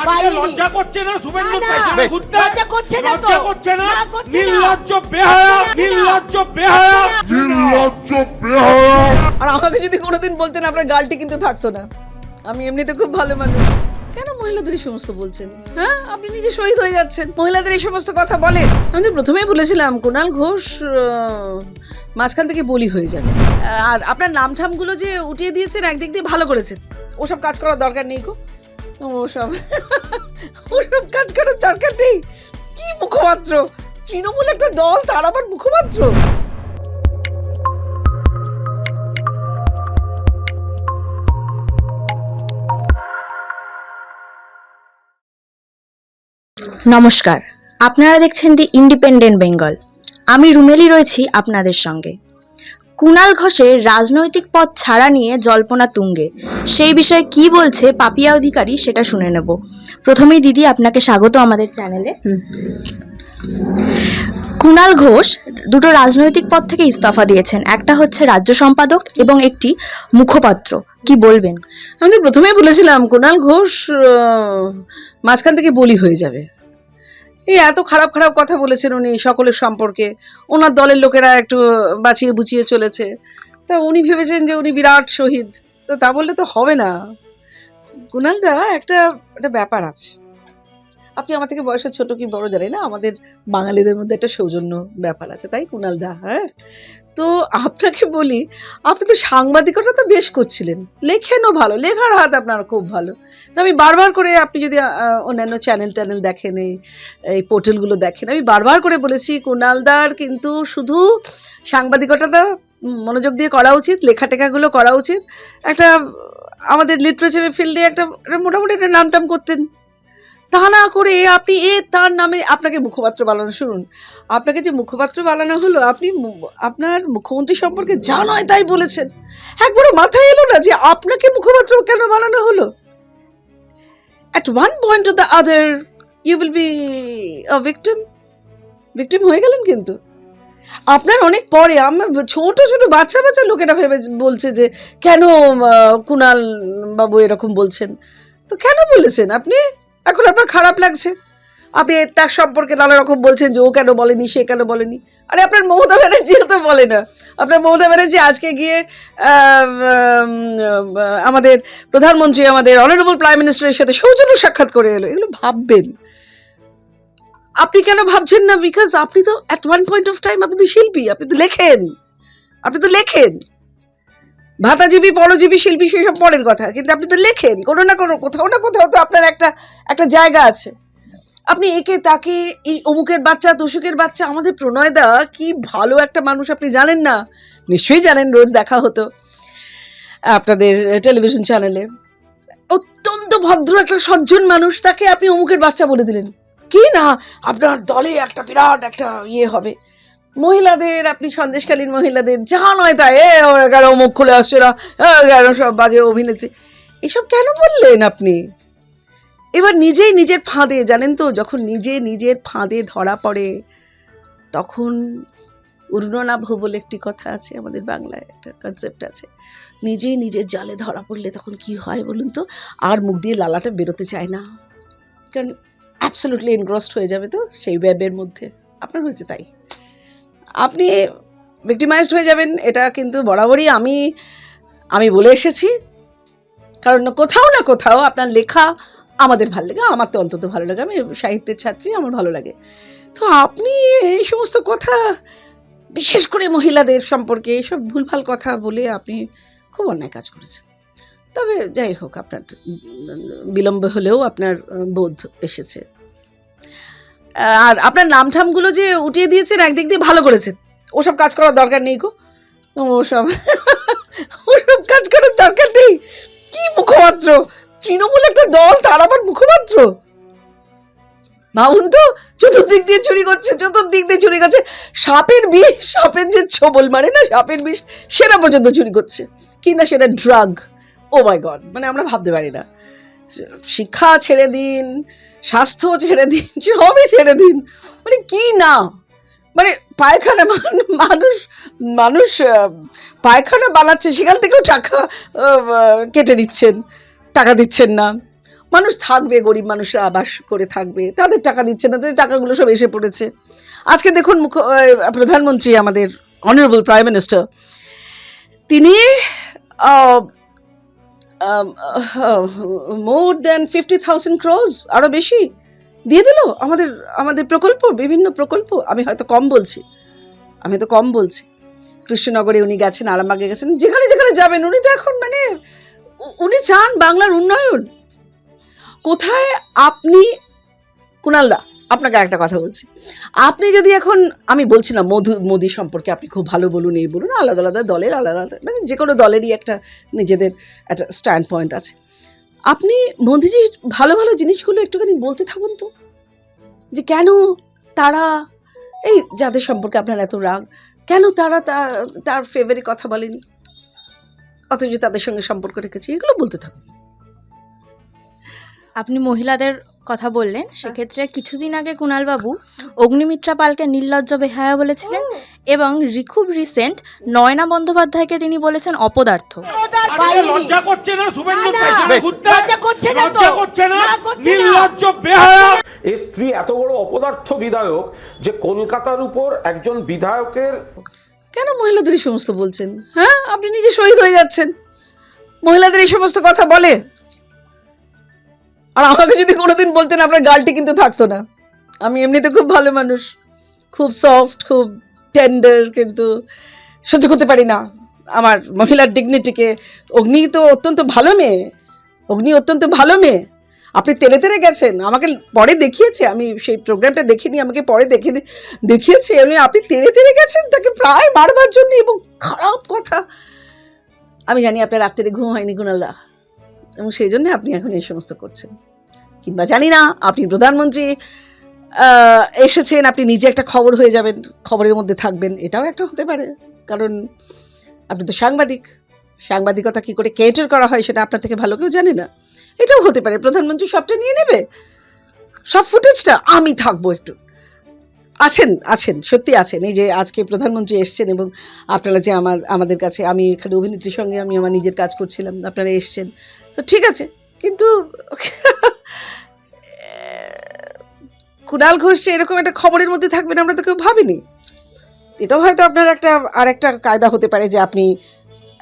আজকে পারিনি। লজ্জা করছে না শুভেন্দু না, না, পেছনে ঘুরতে লজ্জা করছে না লজ্জা করছে না? না, করছে না। নির্লজ্জ বেহায়া নির্লজ্জ বেহায়া। নির্লজ্জ বেহায়া। আর আমাকে যদি কোনোদিন বলতেন আপনার গালটি কিন্তু থাকতো না। আমি এমনিতে খুব ভালো মানুষ। কেন মহিলাদের এই সমস্ত বলছেন? হ্যাঁ আপনি নিজে শহীদ হয়ে যাচ্ছেন। মহিলাদের এই সমস্ত কথা বলে আমি তো প্রথমেই বলেছিলাম কুণাল ঘোষ মাঝখান থেকে বলি হয়ে যাবে। আর আপনার নাম ঠামগুলো যে উঠিয়ে দিয়েছেন একদিক দিয়ে ভালো করেছেন। ওসব কাজ করার দরকার নেই গো। ওসব ওসব কাজ করার দরকার নেই। কি মুখপাত্র? তৃণমূল একটা দল, তার আবার মুখপাত্র? নমস্কার। আপনারা দেখছেন দি ইন্ডিপেন্ডেন্ট বেঙ্গল আমি রুমেলি রয়েছি আপনাদের সঙ্গে। কুণাল ঘোষের রাজনৈতিক পথ ছাড়া নিয়ে জল্পনা তুঙ্গে। সেই বিষয়ে কি বলছে পাপিয়া অধিকারী সেটা শুনে নেব। প্রথমেই দিদি আপনাকে স্বাগত আমাদের চ্যানেলে। কুণাল ঘোষ দুটো রাজনৈতিক পদ থেকে ইস্তফা দিয়েছেন। একটা হচ্ছে রাজ্য সম্পাদক এবং একটি মুখপাত্র। কি বলবেন? আমি তো প্রথমেই বলেছিলাম কুণাল ঘোষ মাঝখান থেকে বলি হয়ে যাবে। এই এত খারাপ খারাপ কথা বলেছেন উনি সকলের সম্পর্কে। ওনার দলের লোকেরা একটু বাঁচিয়ে বুচিয়ে চলেছে। তা উনি ভেবেছেন যে উনি বিরাট শহীদ। তো তা বললে তো হবে না। কুনালদা, একটা একটা ব্যাপার আছে। আপনি আমার থেকে বয়সে ছোট কি বড় জানি না, আমাদের বাঙালিদের মধ্যে একটা সৌজন্য ব্যাপার আছে, তাই কুণাল দা? হ্যাঁ? তো আপনাকে বলি, আপনি তো সাংবাদিকতা তো বেশ করছিলেন লেখেনও ভালো, লেখার হাত আপনার খুব ভালো। তো আমি বারবার করে আপনি যদি অন্যান্য চ্যানেল ট্যানেল দেখেন, এই এই পোর্টালগুলো দেখেন, আমি বারবার করে বলেছি কুণালদার কিন্তু শুধু সাংবাদিকতাটা মনোযোগ দিয়ে করা উচিত লেখা টেখাগুলো করা উচিত। একটা আমাদের লিটারেচারের ফিল্ডে একটা মোটামুটি একটা নাম টাম করতেন। তা না করে আপনি এ তার নামে আপনাকে মুখপাত্র বানানো, শুনুন। আপনাকে যে মুখপাত্র বানানো হলো, আপনি আপনার মুখ্যমন্ত্রী সম্পর্কে যা নয় তাই বলেছেন। একবারও মাথায় এলো না যে আপনাকে মুখপাত্র কেন বানানো হলো? At one point of the other you will be a victim victim হয়ে গেলেন কিন্তু। আপনার অনেক পরে আমার ছোট ছোট, বাচ্চা বাচ্চা লোকেরা ভেবে বলছে যে, কেন কুণাল বাবু এরকম বলছেন? তো কেন বলেছেন আপনি? এখন আপনার খারাপ লাগছে। আপনি তার সম্পর্কে নানা রকম বলছেন যে ও কেন বলেনি, সে কেন বলেনি। আরে আপনার মমতা ব্যানার্জিও তো বলে না। আপনার মমতা ব্যানার্জি আজকে গিয়ে আমাদের প্রধানমন্ত্রী, আমাদের অনারেবল প্রাইম মিনিস্টারের সাথে সৌজন্য সাক্ষাৎ করে এলো। এগুলো ভাববেন। আপনি কেন ভাবছেন না? বিকজ আপনি তো at one point of time আপনি তো শিল্পী, আপনি তো লেখেন। আপনি তো লেখেন। ভাতাজীবী, পরজীবী, শিল্পী সেসব পরের কথা। কিন্তু আপনি তো লেখেন, কোনো না কোনো কোথাও না কোথাও তো আপনার একটা একটা জায়গা আছে। আপনি একে তাকে, এই অমুকের বাচ্চা তসুকের বাচ্চা, আমাদের প্রণয়দা কি ভালো একটা মানুষ আপনি জানেন না? নিশ্চয়ই জানেন, রোজ দেখা হতো আপনাদের টেলিভিশন চ্যানেলে অত্যন্ত ভদ্র একটা সজ্জন মানুষ, তাকে আপনি অমুকের বাচ্চা বলে দিলেন। কি না, আপনার দলে একটা বিরাট একটা ইয়ে হবে। মহিলাদের, আপনি সন্দেশকালীন মহিলাদের, যা নয় তাই কেন মুখ খুলে আসছে না? কেন সব বাজে অভিনেত্রী? এসব কেন বললেন আপনি? এবার নিজেই নিজের ফাঁদে, জানেন তো, যখন নিজে নিজের ফাঁদে ধরা পড়ে, তখন উর্ণনাভ বলে একটি কথা আছে আমাদের বাংলায়, একটা কনসেপ্ট আছে। নিজেই নিজের জালে ধরা পড়লে তখন কি হয় বলুন তো? আর মুখ দিয়ে লালাটা বেরোতে চায় না। কারণ অ্যাবসলুটলি এনগ্রসড হয়ে যাবে তো সেই ব্যাবের মধ্যে। আপনার হয়েছে তাই? আপনি ভিক্টিমাইজড হয়ে যাবেন, এটা কিন্তু বরাবরই আমি আমি বলে এসেছি। কারণ কোথাও না কোথাও আপনার লেখা আমাদের ভালো লাগে, আমার তো অন্তত ভালো লাগে, আমি সাহিত্যের ছাত্রী, আমার ভালো লাগে। তো আপনি এই সমস্ত কথা, বিশেষ করে মহিলাদের সম্পর্কে এইসব ভুলভাল কথা বলে আপনি খুব অন্যায় কাজ করেছেন। তবে যাই হোক, আপনার বিলম্ব হলেও আপনার বোধ এসেছে। আর আপনার নাম ঠামগুলো যে উঠিয়ে দিয়েছেন, একদিক দিয়ে ভালো করেছেন। ওসব কাজ করার দরকার নেই গো। ওসব ওসব কাজ করার দরকার নেই। কি মুখপাত্র? তৃণমূল একটা দল, তার আবার মুখপাত্র? ভাবুন তো চতুর্দিক দিয়ে চুরি করছে, চতুর্দিক দিয়ে চুরি করছে। সাপের বিষ, সাপের যে ছবল মারে না, সাপের বিষ সেটা পর্যন্ত চুরি করছে। কি না সেটা ড্রাগ? ও মাই গড মানে আমরা ভাবতে পারি না। শিক্ষা ছেড়ে দিন, স্বাস্থ্য ছেড়ে দিন, সবই ছেড়ে দিন। মানে কি না? মানে পায়খানা মানুষ মানুষ পায়খানা বানাচ্ছে, সেখান থেকেও টাকা কেটে দিচ্ছেন, টাকা দিচ্ছেন না। মানুষ থাকবে, গরিব মানুষরা আবাস করে থাকবে, তাদের টাকা দিচ্ছে না, তাদের টাকাগুলো সব এসে পড়েছে। আজকে দেখুন মুখ্য প্রধানমন্ত্রী আমাদের অনারেবল প্রাইম মিনিস্টার তিনি more than fifty thousand crores আরও বেশি। দিয়ে দিল আমাদের আমাদের প্রকল্প, বিভিন্ন প্রকল্প। আমি হয়তো কম বলছি। আমি তো কম বলছি। কৃষ্ণনগরে উনি গেছেন, আরামবাগে গেছেন, যেখানে যেখানে যাবেন, উনি তো এখন মানে উনি চান বাংলার উন্নয়ন। কোথায় আপনি কুণালদা আপনাকে একটা কথা বলছি। আপনি যদি এখন, আমি বলছি না, মধু, মোদি সম্পর্কে আপনি খুব ভালো বলুন, এই বলুন, আলাদা আলাদা দলের, আলাদা আলাদা মানে যে কোনো দলেরই একটা নিজেদের একটা স্ট্যান্ড পয়েন্ট আছে। আপনি মোদিজির ভালো ভালো জিনিসগুলো একটুখানি বলতে থাকুন তো। যে কেন তারা, এই যাদের সম্পর্কে আপনার এত রাগ, কেন তারা তার ফেভারে কথা বলেনি? অথচ তাদের সঙ্গে সম্পর্ক রেখেছে, এগুলো বলতে থাকুন। আপনি মহিলাদের কথা বললেন সেক্ষেত্রে কিছুদিন আগে কুণালবাবু অগ্নিমিত্রা পালকে নির্লজ্জ বেহায়া বলেছিলেন এবং খুব রিসেন্ট নয়না বন্দ্যোপাধ্যায়কে তিনি বলেছেন অপদার্থ। এই স্ত্রী এত বড় অপদার্থ বিধায়ক যে কলকাতার উপর একজন বিধায়কের কেন মহিলাদের এই সমস্ত বলছেন? হ্যাঁ আপনি নিজে শহীদ হয়ে যাচ্ছেন। মহিলাদের এই সমস্ত কথা বলে। আর আমাকে যদি কোনোদিন বলতেন আপনার গালটি কিন্তু থাকতো না। আমি এমনিতে খুব ভালো মানুষ। খুব সফট খুব টেন্ডার কিন্তু সহ্য করতে পারি না। আমার মহিলার ডিগনিটিকে অগ্নি তো অত্যন্ত ভালো মেয়ে। অগ্নি অত্যন্ত ভালো মেয়ে। আপনি তেলে তেলে গেছেন। আমাকে পরে দেখিয়েছে। আমি সেই প্রোগ্রামটা দেখিনি, আমাকে পরে দেখে দেখিয়েছে। এমনি আপনি তেলে তেলে গেছেন তাকে প্রায় মারবার জন্য এবং খারাপ কথা। আমি জানি আপনার রাত্রে ঘুম হয়নি কুণালদা এবং সেই জন্য আপনি এখন এই সমস্ত করছেন। কিংবা জানি না, আপনি প্রধানমন্ত্রী এসেছেন, আপনি নিজে একটা খবর হয়ে যাবেন, খবরের মধ্যে থাকবেন, এটাও একটা হতে পারে। কারণ আপনি তো সাংবাদিক, সাংবাদিকতা কি করে কেটার করা হয় সেটা আপনার থেকে ভালো কেউ জানে না। এটাও হতে পারে, প্রধানমন্ত্রী সবটা নিয়ে নেবে। সব ফুটেজটা আমি থাকব একটু। আছেন আছেন, সত্যি আছেন। এই যে আজকে প্রধানমন্ত্রী এসছেন এবং আপনারা যে আমার, আমাদের কাছে, আমি এখানে অভিনেত্রীর সঙ্গে আমি আমার নিজের কাজ করছিলাম, আপনারা এসছেন। তো ঠিক আছে, কিন্তু কুণাল ঘোষ, এরকম একটা খবরের মধ্যে থাকবেন আমরা তো কেউ ভাবিনি। এটাও হয়তো আপনার একটা আর একটা কায়দা হতে পারে যে আপনি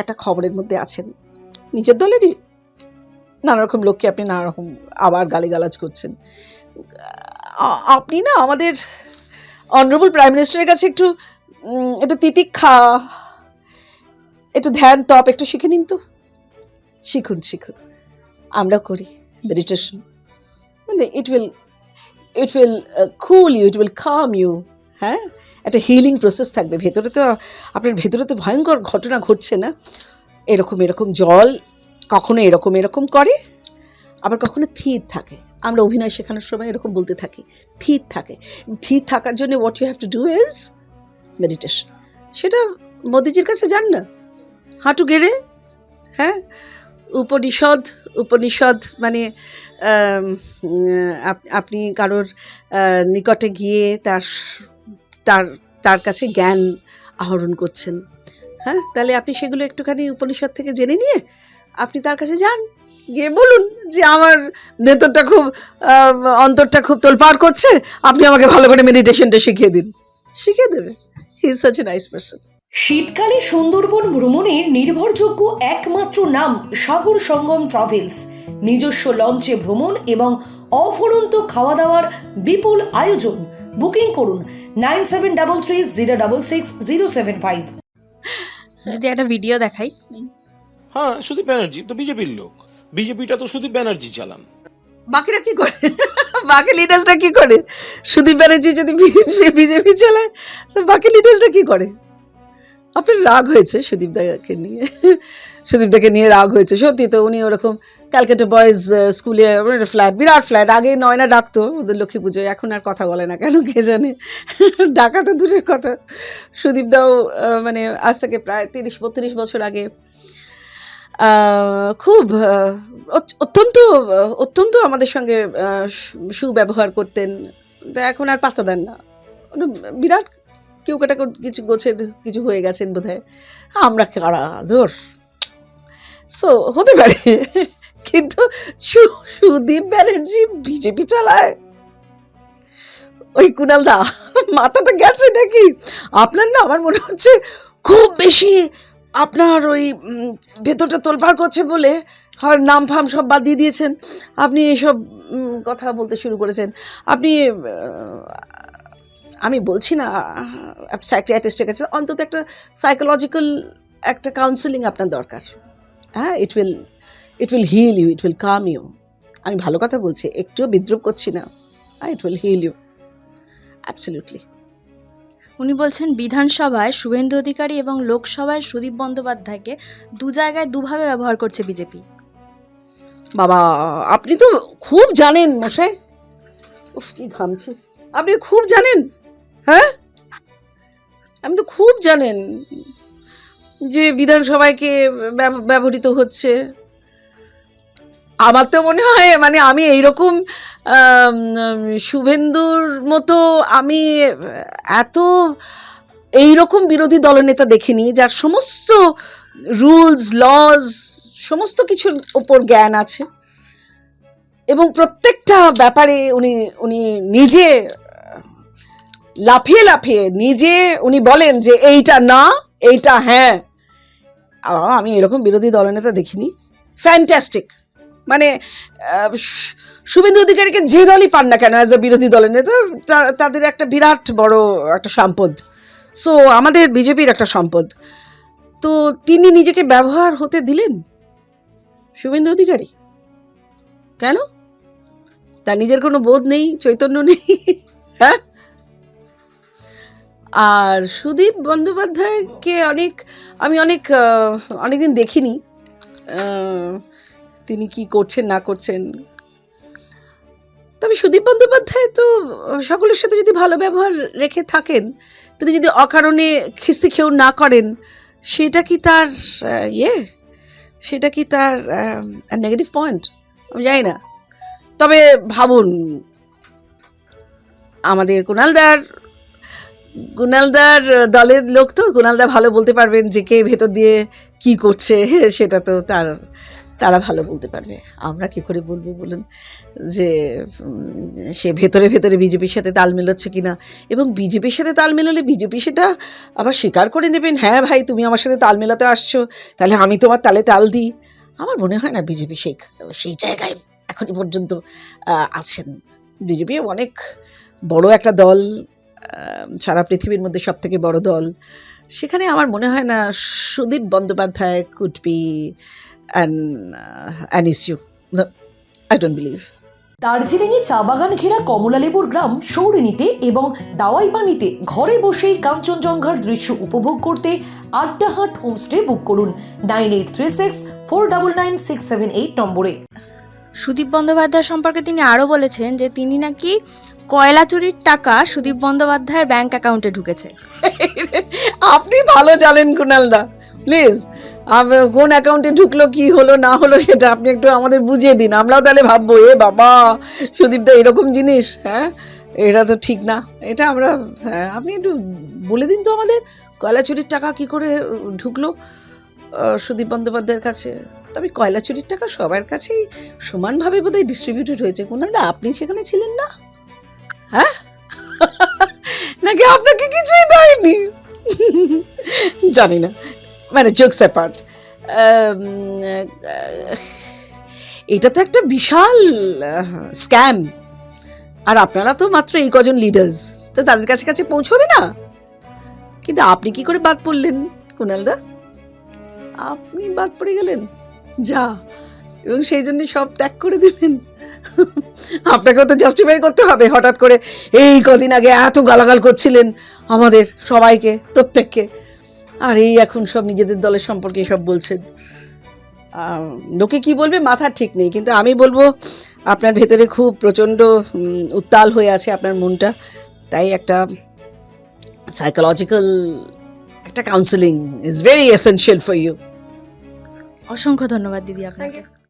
একটা খবরের মধ্যে আছেন। নিজের দলেরই নানা রকম লোককে আপনি নানা রকম আবার গালিগালাজ করছেন। আপনি না আমাদের অনারেবল প্রাইম মিনিস্টারের কাছে একটু একটু তিতিক্ষা, একটু ধ্যান তপ একটু শিখে নিন তো। শিখুন শিখুন। আমরা করি meditation it will it will cool you it will calm you হ্যাঁ? একটা হিলিং প্রসেস থাকবে। ভেতরে তো, আপনার ভেতরে তো ভয়ঙ্কর ঘটনা ঘটছে না। এরকম এরকম জল কখনো এরকম এরকম করে। আবার কখনো থির থাকে। আমরা অভিনয় শেখানোর সময় এরকম বলতে থাকি। থির থাকে। ধীর থাকার জন্য what you have to do is meditation সেটা মোদিজির কাছে যান না। হাঁটু গেড়ে হ্যাঁ? উপনিষদ উপনিষদ মানে আপনি কারোর নিকটে গিয়ে তার তার তার কাছে জ্ঞান আহরণ করছেন। হ্যাঁ? তাহলে আপনি সেগুলো একটুখানি উপনিষদ থেকে জেনে নিয়ে আপনি তার কাছে যান, গিয়ে বলুন যে আমার ভেতরটা খুব অন্তরটা খুব তোলপাড় করছে, আপনি আমাকে ভালো করে মেডিটেশনটা শিখিয়ে দিন। শিখিয়ে দেবে। He is such a nice person শীতকালে সুন্দরবন ভ্রমণের নির্ভরযোগ্য একমাত্র নাম সাগর সঙ্গম ট্রাভেলস। নিজস্ব লঞ্চে ভ্রমণ এবং অফুরন্ত খাওয়া দাওয়ার বিপুল আয়োজন। বুকিং করুন nine seven double three zero double six zero seven five. যদি একটা ভিডিও দেখাই। হ্যাঁ সুদীপ ব্যানার্জি তো বিজেপির লোক। বিজেপিটা তো সুদীপ ব্যানার্জি চালান। বাকিরা কি করে? বাকি লিডার্সরা কি করে? সুদীপ ব্যানার্জি যদি বিজেপি চালায় তো বাকি লিডার্সরা কি করে? আপনার রাগ হয়েছে সুদীপ দাকে নিয়ে। সুদীপ দাকে নিয়ে রাগ হয়েছে, সত্যি তো উনি ওরকম ক্যালকাটা বয়েজ স্কুলে ফ্ল্যাট, বিরাট ফ্ল্যাট, আগে নয়না ডাকতো ওদের লক্ষ্মী পুজোয়, এখন আর কথা বলে না কেন কে জানে? ডাকা তো দূরের কথা। সুদীপ দাও মানে আজ থেকে প্রায় তিরিশ, বত্রিশ বছর আগে খুব অত্যন্ত অত্যন্ত আমাদের সঙ্গে সুব্যবহার করতেন। তো এখন আর পাত্তা দেন না। বিরাট কেউ কাটা কিছু গোছের, কিছু হয়ে গেছেন বোধ হয় আমরা কারা? ধর। সো হতে পারে। কিন্তু সুদীপ ব্যানার্জি বিজেপি চালায়। ওই কুণাল দা, মাথাটা গেছে নাকি? আপনার না আমার মনে হচ্ছে খুব বেশি আপনার ওই ভেতরটা তোলপাড় করছে বলে হয় নাম ফাম সব বাদ দিয়ে দিয়েছেন। আপনি এসব কথা বলতে শুরু করেছেন। আপনি আমি বলছি না সাইক্রিয়াটিস্টের কাছে অন্তত একটা সাইকোলজিক্যাল একটা কাউন্সেলিং আপনার দরকার। হ্যাঁ it will it will heal you it will calm you আমি ভালো কথা বলছি একটুও বিদ্রুপ করছি না। হ্যাঁ it will heal you absolutely উনি বলছেন বিধানসভায় শুভেন্দু অধিকারী এবং লোকসভায় সুদীপ বন্দ্যোপাধ্যায়কে দু জায়গায় দুভাবে ব্যবহার করছে বিজেপি। বাবা আপনি তো খুব জানেন মশাই। উফ কি ঘামছে। আপনি খুব জানেন? হ্যাঁ? আপনি তো খুব জানেন যে বিধানসভাকে ব্যব- ব্যবহৃত হচ্ছে। আমার তো মনে হয় মানে আমি এইরকম আম, শুভেন্দুর মতো আমি এত এইরকম বিরোধী দলনেতা দেখিনি যার সমস্ত রুলস লজ সমস্ত কিছুর ওপর জ্ঞান আছে। এবং প্রত্যেকটা ব্যাপারে উনি উনি নিজে লাফিয়ে লাফিয়ে নিজে উনি বলেন যে, এইটা না, এইটা হ্যাঁ। আমি এরকম বিরোধী দলনেতা দেখিনি। ফ্যান্টাস্টিক মানে শুভেন্দু অধিকারীকে যে দলই পান না কেন অ্যাজ এ বিরোধী দলের নেতা তাদের একটা বিরাট বড় একটা সম্পদ। সো আমাদের বিজেপির একটা সম্পদ। তো তিনি নিজেকে ব্যবহার হতে দিলেন শুভেন্দু অধিকারী? কেন? তার নিজের কোনো বোধ নেই, চৈতন্য নেই হ্যাঁ? আর সুদীপ বন্দ্যোপাধ্যায়কে অনেক, আমি অনেক অনেকদিন দেখিনি। তিনি কি করছেন, না করছেন। তবে সুদীপ বন্দ্যোপাধ্যায় তো সকলের সাথে যদি ভালো ব্যবহার রেখে থাকেন, তিনি যদি অকারণে খিস্তি খেউ না করেন, সেটা কি তার ইয়ে? সেটা কি তার নেগেটিভ পয়েন্ট আমি জানি না। তবে ভাবুন, আমাদের কুণালদার কুণালদার দলের লোক তো কুণালদা ভালো বলতে পারবেন যে কে ভেতর দিয়ে কি করছে, সেটা তো তার, তারা ভালো বলতে পারবে। আমরা কি করে বলব বলুন? যে সে ভেতরে ভেতরে বিজেপির সাথে তাল মেলাচ্ছে কিনা? এবং বিজেপির সাথে তাল মেলালে বিজেপি সেটা আবার স্বীকার করে নেবেন হ্যাঁ ভাই, তুমি আমার সাথে তাল মেলাতে আসছো, তাহলে আমি তোমার তালে তাল দিই। আমার মনে হয় না বিজেপি সেই সেই জায়গায় এখনই পর্যন্ত আছেন। বিজেপি অনেক বড় একটা দল সারা পৃথিবীর মধ্যে সব থেকে বড় দল। সেখানে আমার মনে হয় না Sudip Bandyopadhyay could be an an issue I don't believe দার্জিলিংয়ে চা বাগান ঘেরা কমলালেবুর গ্রাম সৌরিনীতে এবং দাওয়াইপানিতে ঘরে বসেই কাঞ্চনজঙ্ঘার দৃশ্য উপভোগ করতে আড্ডাহাট হোমস্টে বুক করুন nine eight three six four double nine six seven eight নম্বরে। সুদীপ বন্দ্যোপাধ্যায় সম্পর্কে তিনি আরও বলেছেন যে তিনি নাকি কয়লা চুরির টাকা সুদীপ বন্দ্যোপাধ্যায়ের ব্যাংক অ্যাকাউন্টে ঢুকেছে। আপনি ভালো জানেন কুণালদা প্লিজ কোন অ্যাকাউন্টে ঢুকলো, কি হলো, না হলো, সেটা আপনি একটু আমাদের বুঝিয়ে দিন। আমরাও তাহলে ভাববো, এ বাবা সুদীপদা এরকম জিনিস হ্যাঁ? এটা তো ঠিক না। এটা আমরা হ্যাঁ আপনি একটু বলে দিন তো আমাদের কয়লা চুরির টাকা কি করে ঢুকলো সুদীপ বন্দ্যোপাধ্যায়ের কাছে। তবে কয়লা চুরির টাকা সবার কাছেই সমানভাবে বোধহয় ডিস্ট্রিবিউটেড হয়েছে। কুণালদা আপনি সেখানে ছিলেন না? জানি না মানে জোকস অ্যাপার্ট এটা তো একটা বিশাল স্ক্যাম আর আপনারা তো মাত্র এই কজন লিডার্স তো তাদের কাছে কাছে পৌঁছবে না। কিন্তু আপনি কি করে বাদ পড়লেন কুণালদা আপনি বাদ পড়ে গেলেন। যা, এবং সেই জন্য সব ত্যাগ করে দিলেন। আপনাকেও তো জাস্টিফাই করতে হবে। হঠাৎ করে এই কদিন আগে এত গালাগাল করছিলেন আমাদের সবাইকে, প্রত্যেককে। আর এই এখন সব নিজেদের দলের সম্পর্কে সব বলছেন। লোকে কি বলবে মাথা ঠিক নেই কিন্তু আমি বলব আপনার ভেতরে খুব প্রচণ্ড উত্তাল হয়ে আছে আপনার মনটা। তাই একটা সাইকোলজিক্যাল একটা counselling is very essential for you অসংখ্য ধন্যবাদ দিদি আপনাকে।